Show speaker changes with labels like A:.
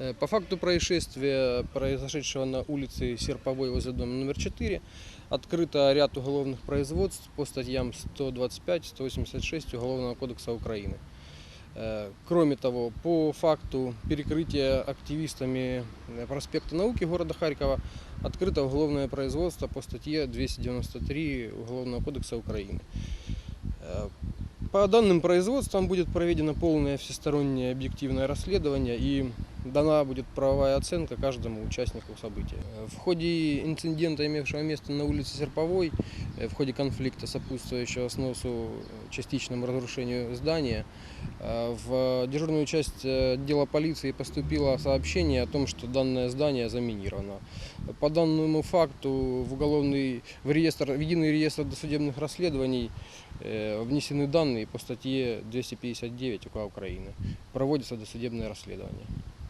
A: Э, По факту происшествия, произошедшего на улице Серповой возле дома номер 4, открыто ряд уголовных производств по статьям 125-186 Уголовного кодекса Украины. Э, Кроме того, по факту перекрытия активистами э, проспекта науки города Харькова открыто уголовное производство по статье 293 Уголовного кодекса Украины. По данным производствам будет проведено полное всестороннее объективное расследование и дана будет правовая оценка каждому участнику события. В ходе инцидента, имевшего место на улице Серповой, э, в ходе конфликта, сопутствующего сносу, э, частичному разрушению здания, э, в дежурную часть отдела полиции поступило сообщение о том, что данное здание заминировано. По данному факту в уголовный в реестр, в единый реестр досудебных расследований внесены данные по статье 259 УК Украины. Проводится досудебное расследование.